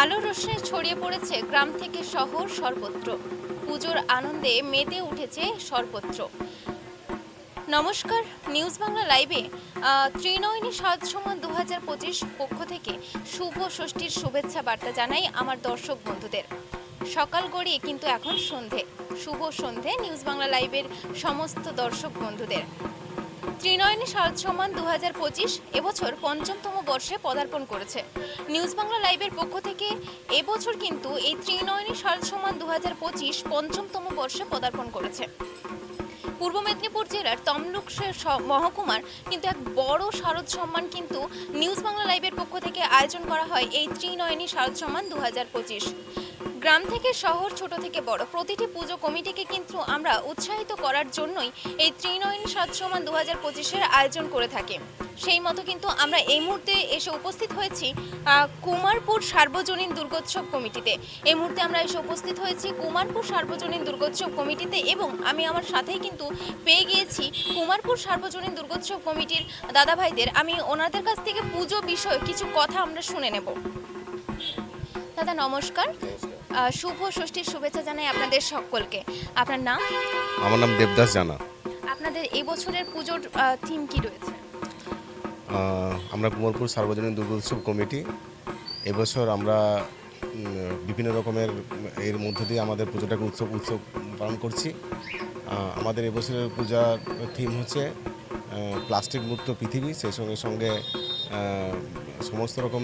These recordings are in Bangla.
আলোর রোশনি ছড়িয়ে পড়েছে গ্রাম থেকে শহর সর্বত্র। পুজোর আনন্দে মেতে উঠেছে সর্বত্র। নমস্কার, নিউজ বাংলা লাইভে ত্রিনয়নী সাত সমান দু হাজার পঁচিশ পক্ষ থেকে শুভ ষষ্ঠীর শুভেচ্ছা বার্তা জানাই আমার দর্শক বন্ধুদের। সকাল গড়িয়ে কিন্তু এখন সন্ধে। শুভ সন্ধে নিউজ বাংলা লাইভের সমস্ত দর্শক বন্ধুদের। ত্রিনয়নী শারদ সম্মান দু হাজার পঁচিশ এবছর পঞ্চমতম বর্ষে পদার্পণ করেছে। নিউজ বাংলা লাইভের পক্ষ থেকে এবছর কিন্তু এই ত্রিনয়নী শারদ সম্মান দু হাজার পঁচিশ পঞ্চমতম বর্ষে পদার্পণ করেছে। পূর্ব মেদিনীপুর জেলার তমলুক মহকুমার কিন্তু এক বড় শারদ সম্মান কিন্তু নিউজ বাংলা লাইভের পক্ষ থেকে আয়োজন করা হয় এই ত্রিনয়নী শারদ সম্মান দু হাজার পঁচিশ। গ্রাম থেকে শহর, ছোট থেকে বড়। প্রতিটি পুজো কমিটিকে কিন্তু আমরা উৎসাহিত করার জন্যই এই ত্রিনয়নী সাত সমান দু হাজার পঁচিশের আয়োজন করে থাকি। সেই মতো কিন্তু আমরা এই মুহূর্তে এসে উপস্থিত হয়েছি কুমারপুর সার্বজনীন দুর্গোৎসব কমিটিতে। এই মুহূর্তে আমরা এসে উপস্থিত হয়েছি কুমারপুর সার্বজনীন দুর্গোৎসব কমিটিতে এবং আমি আমার সাথেই কিন্তু পেয়ে গিয়েছি কুমারপুর সার্বজনীন দুর্গোৎসব কমিটির দাদা ভাইদের আমি ওনাদের কাছ থেকে পুজো বিষয়ে কিছু কথা আমরা শুনে নেব। দাদা নমস্কার। শুভ ষষ্ঠীর শুভেচ্ছা জানাই আপনাদের সকলকে। আপনার নাম? আমার নাম দেবদাস জানা। আপনাদের এই বছরের পুজোর থিম কি রয়েছে? আমরা কুমারপুর সার্বজনীন দুর্গোৎসব কমিটি। এবছর আমরা বিভিন্ন রকমের এর মধ্য দিয়ে আমাদের পুজোটাকে উৎসব উৎসব পালন করছি। আমাদের এবছরের পূজার থিম হচ্ছে প্লাস্টিক মুক্ত পৃথিবী সেই সঙ্গে সঙ্গে সমস্ত রকম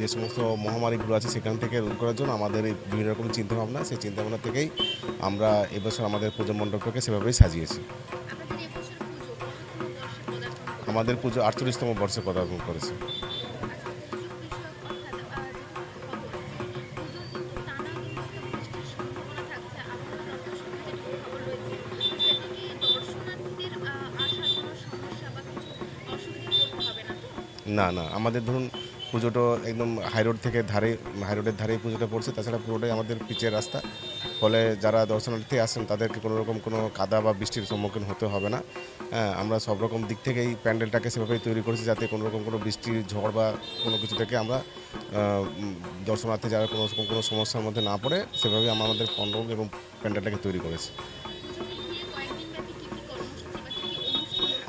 যে সমস্ত মহামারীগুলো আছে সেখান থেকে রোধ করার জন্য আমাদের এই বিভিন্ন রকম চিন্তাভাবনা সেই চিন্তাভাবনা থেকেই আমরা এবছর আমাদের পুজো মণ্ডপটাকে সেভাবেই সাজিয়েছি। আমাদের পুজো আটচল্লিশতম বর্ষে পদার্পণ করেছে। না না। আমাদের ধরুন পুজোটা একদম হাইরোড থেকে ধারে হাইরোডের ধারেই পুজোটা পড়ছে। তাছাড়া পুরোটাই আমাদের পিচের রাস্তা। ফলে যারা দর্শনার্থী আসেন, তাদেরকে কোনো রকম কোনো কাদা বা বৃষ্টির সম্মুখীন হতে হবে না। হ্যাঁ আমরা সব রকম দিক থেকেই প্যান্ডেলটাকে সেভাবেই তৈরি করেছি যাতে কোনো রকম কোনো বৃষ্টির ঝড় বা কোনো কিছু থেকে আমরা দর্শনার্থী যারা কোনো রকম কোনো সমস্যার মধ্যে না পড়ে, সেভাবেই আমরা আমাদের পণ্ডল এবং প্যান্ডেলটাকে তৈরি করেছি।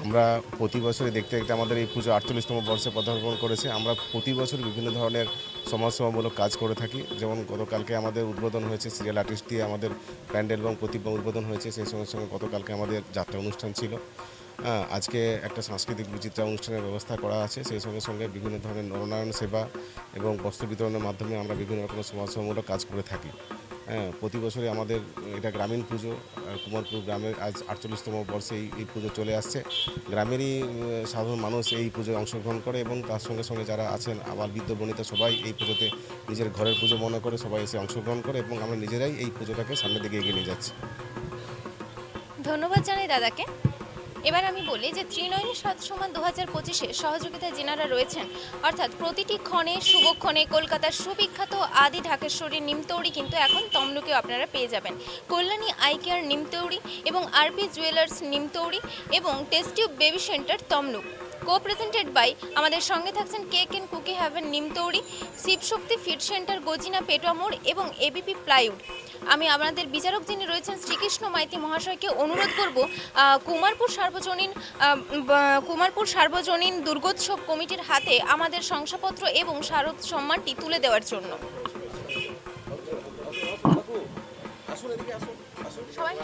আমরা প্রতি বছরই দেখতে দেখতে আমাদের এই পুজো আটচল্লিশতম বর্ষে পদার্পণ করেছে। আমরা প্রতি বছর বিভিন্ন ধরনের সমাজসেবামূলক কাজ করে থাকি। যেমন গতকালকে আমাদের উদ্বোধন হয়েছে সিরিয়াল আর্টিস্ট দিয়ে আমাদের প্যান্ডেল এবং প্রতিমা উদ্বোধন হয়েছে, সেই সঙ্গে সঙ্গে গতকালকে আমাদের যাত্রা অনুষ্ঠান ছিল। হ্যাঁ আজকে একটা সাংস্কৃতিক বিচিত্রা অনুষ্ঠানের ব্যবস্থা করা আছে। সেই সঙ্গে সঙ্গে বিভিন্ন ধরনের নরনারায়ণ সেবা এবং বস্ত্র বিতরণের মাধ্যমে আমরা বিভিন্ন রকম সমাজসেবামূলক কাজ করে থাকি। হ্যাঁ প্রতি বছরই আমাদের, এটা গ্রামীণ পুজো কুমারপুর গ্রামের আজ আটচল্লিশতম বর্ষে এই এই পুজো চলে আসছে। গ্রামেরই সাধারণ মানুষ এই পুজোয় অংশগ্রহণ করে এবং তার সঙ্গে সঙ্গে যারা আছেন, আবার বৃদ্ধ বনিতা সবাই এই পুজোতে নিজের ঘরের পুজো মনে করে সবাই এসে অংশগ্রহণ করে এবং আমরা নিজেরাই এই পুজোটাকে সামনের দিকে এগিয়ে নিয়ে যাচ্ছি। ধন্যবাদ জানাই দাদাকে। এবার আমি বলি যে ত্রিনয়নী সাত সমান দু হাজার পঁচিশে সহযোগিতায় যেনারা রয়েছেন, অর্থাৎ প্রতিটি ক্ষণে, শুভক্ষণে কলকাতার সুবিখ্যাত আদি ঢাকেশ্বরীর নিমতৌড়ি কিন্তু এখন তমলুকেও আপনারা পেয়ে যাবেন। কল্যাণী আই কেয়ার নিমতৌড়ি এবং আরপি জুয়েলার্স নিমতৌড়ি এবং test tube baby centre Tamluk. Co presented by আমাদের সঙ্গে থাকছেন Cake and Cookie Haven Nimtouri, Shivshakti feed centre, Gajina পেটোয়া মোড় এবং এবিপি প্লাইউড। আমি আপনাদের বিচারক যিনি রয়েছেন শ্রীকৃষ্ণ মাইতি মহাশয়কে অনুরোধ করব কুমারপুর সার্বজনীন কুমারপুর সার্বজনীন দুর্গোৎসব কমিটির হাতে আমাদের শংসাপত্র এবং শারদ সম্মানটি তুলে দেওয়ার জন্য সবাই।